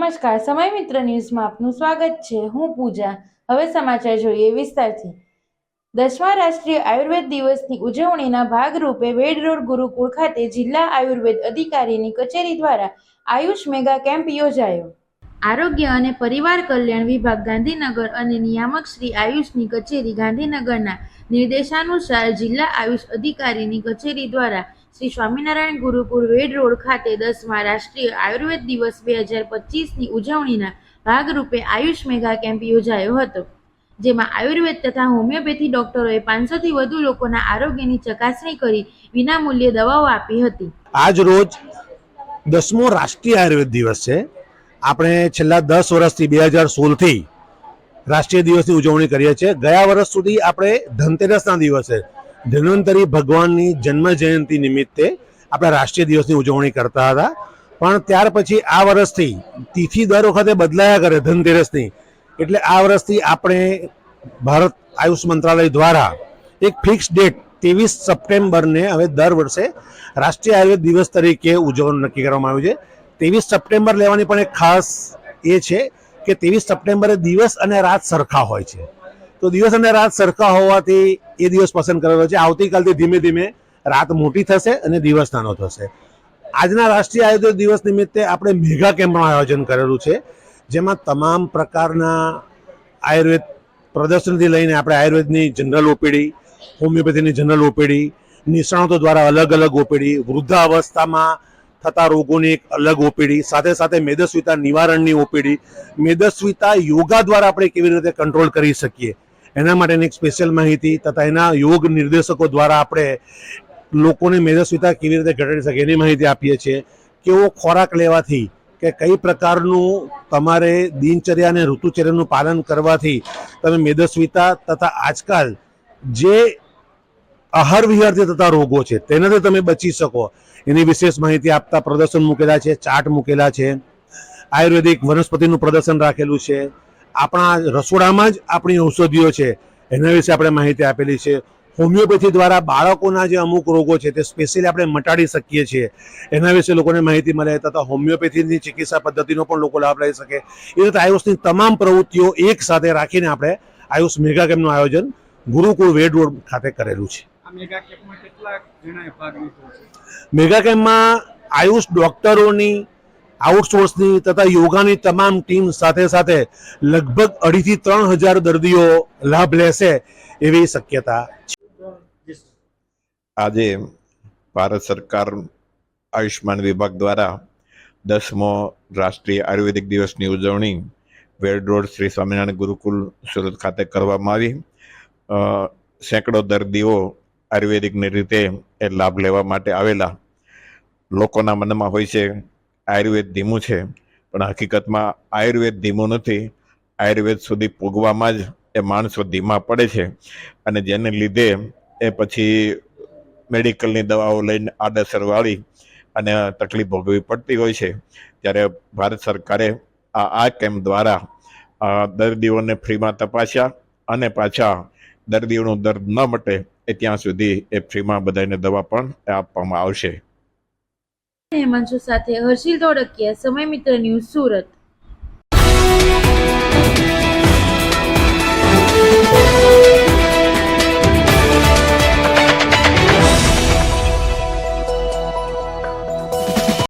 નમસ્કાર, સમય મિત્ર ન્યૂઝમાં આપનું સ્વાગત છે. હું પૂજા. હવે સમાચાર જોઈએ વિસ્તારથી. દસમા રાષ્ટ્રીય આયુર્વેદ દિવસની ઉજવણીના ભાગરૂપે વેડ રોડ ગુરુકુળ ખાતે જિલ્લા આયુર્વેદ અધિકારીની કચેરી દ્વારા આયુષ મેગા કેમ્પ યોજાયો. આરોગ્ય અને પરિવાર કલ્યાણ વિભાગ ગાંધીનગર અને નિયામક શ્રી આયુષની કચેરી ગાંધીનગરના નિર્દેશાનુસાર જિલ્લા આયુષ અધિકારીની કચેરી દ્વારા શ્રી સ્વામિનારાયણ ગુરુકુળ વેડ રોડ ખાતે દસમા રાષ્ટ્રીય આયુર્વેદ દિવસ બે હજાર પચીસની ઉજવણીના ભાગરૂપે આયુષ મેગા કેમ્પ યોજાયો હતો, જેમાં આયુર્વેદ તથા હોમિયોપેથી ડોક્ટરોએ પાંચસોથી વધુ લોકોના આરોગ્યની ચકાસણી કરી વિનામૂલ્યે દવાઓ આપી હતી. આજ રોજ દસમો રાષ્ટ્રીય આયુર્વેદ દિવસ છે. આપણે છેલ્લા દસ વર્ષથી બે હજાર સોળથી રાષ્ટ્રીય દિવસની ઉજવણી કરીએ છીએ. ગયા વર્ષ સુધી આપણે ધનતેરસના દિવસે ધન્વંતરી ભગવાનની જન્મ જયંતિ નિમિત્તે આપણા રાષ્ટ્રીય દિવસની ઉજવણી કરતા હતા. પણ ત્યાર પછી આ વર્ષથી તિથિ દર વખતે બદલાયા કરે ધનતેરસની. એટલે આ વર્ષથી આપણે ભારત આયુષ મંત્રાલય દ્વારા એક ફિક્સ ડેટ ત્રેવીસ સપ્ટેમ્બરને હવે દર વર્ષે રાષ્ટ્રીય આયુર્વેદ દિવસ તરીકે ઉજવવાનું નક્કી કરવામાં આવ્યું છે. ત્રેવીસ સપ્ટેમ્બર લેવાની પણ એક ખાસ એ છે કે ત્રેવીસ સપ્ટેમ્બરે દિવસ અને રાત સરખા હોય છે. તો દિવસ અને રાત સરખા હોવાથી એ દિવસ પસંદ કરેલો છે. આવતીકાલથી ધીમે ધીમે રાત મોટી થશે અને દિવસ નાનો થશે. આજના રાષ્ટ્રીય આયુર્વેદ દિવસ નિમિત્તે આપણે મેગા કેમ્પનું આયોજન કરેલું છે, જેમાં તમામ પ્રકારના આયુર્વેદ પ્રદર્શનથી લઈને આપણે આયુર્વેદની જનરલ ઓપીડી, હોમિયોપેથીની જનરલ ઓપીડી, નિષ્ણાતો દ્વારા અલગ અલગ ઓપીડી, વૃદ્ધાવસ્થામાં થતા રોગોની એક અલગ ઓપીડી, સાથે સાથે મેદસ્વીતા નિવારણની ઓપીડી, મેદસ્વીતા યોગા દ્વારા આપણે કેવી રીતે કંટ્રોલ કરી શકીએ એના માટેની એક સ્પેશિયલ માહિતી તથા એના યોગ નિર્દેશકો દ્વારા આપણે લોકોને મેદસ્વીતા કેવી રીતે ઘટાડી શકે એની માહિતી આપીએ છીએ. કેવો ખોરાક લેવાથી કે કઈ પ્રકારનું તમારે દિનચર્યા અને ઋતુચર્યાનું પાલન કરવાથી તમે મેદસ્વીતા તથા આજકાલ જે આહાર વિહારથી થતા રોગો છે તેનાથી તમે બચી શકો. એની વિશેષ માહિતી આપતા પ્રદર્શન મૂકેલા છે, ચાર્ટ મૂકેલા છે. આયુર્વેદિક વનસ્પતિનું પ્રદર્શન રાખેલું છે. આપણા રસોડામાં જ આપણી ઔષધિઓ છે. એના વિશે આપણે માહિતી આપેલી છે. હોમિયોપેથી દ્વારા બાળકોના જે અમુક રોગો છે તે સ્પેશિયલી આપણે મટાડી શકીએ છીએ. એના વિશે લોકોને માહિતી મળે તથા હોમિયોપેથીની ચિકિત્સા પદ્ધતિનો પણ લોકો લાભ લઈ શકે. એ રીતે આયુષની તમામ પ્રવૃત્તિઓ એક સાથે રાખીને આપણે આયુષ મેગા કેમ્પનું આયોજન ગુરુકુળ વેડ રોડ ખાતે કરેલું છે? મેગા કેમ્પમાં આયુષ ડોક્ટરોની આઉટસોર્સની તથા યોગાની તમામ ટીમ સાથે સાથે લગભગ અઢીથી ત્રણ હજાર દર્દીઓ લાભ લેશે એવી શક્યતા આજે ભારત સરકાર આયુષ્માન વિભાગ દ્વારા દસમો રાષ્ટ્રીય આયુર્વેદિક દિવસની ઉજવણી વેડ રોડ શ્રી સ્વામિનારાયણ ગુરુકુલ સુરત ખાતે કરવામાં આવી. સેંકડો દર્દીઓ આયુર્વેદિકની રીતે એ લાભ લેવા માટે આવેલા લોકોના મનમાં હોય છે. આયુર્વેદ ધીમું છે, પણ હકીકતમાં આયુર્વેદ ધીમું નથી. આયુર્વેદ સુધી પૂગવામાં જ એ માણસો ધીમા પડે છે અને જેને લીધે એ પછી મેડિકલની દવાઓ લઈને આડઅસરવાળી અને તકલીફ ભોગવવી પડતી હોય છે. ત્યારે ભારત સરકારે આ આ કેમ્પ દ્વારા દર્દીઓને ફ્રીમાં તપાસ્યા અને પાછા દર્દીઓનું દર્દ ન મટે એ ત્યાં સુધી એ ફ્રીમાં બધાને દવા પણ આપવામાં આવશે. હેમાંશુ સાથે હર્ષિલ ધોળકિયા સમય મિત્ર ન્યૂઝ સુરત.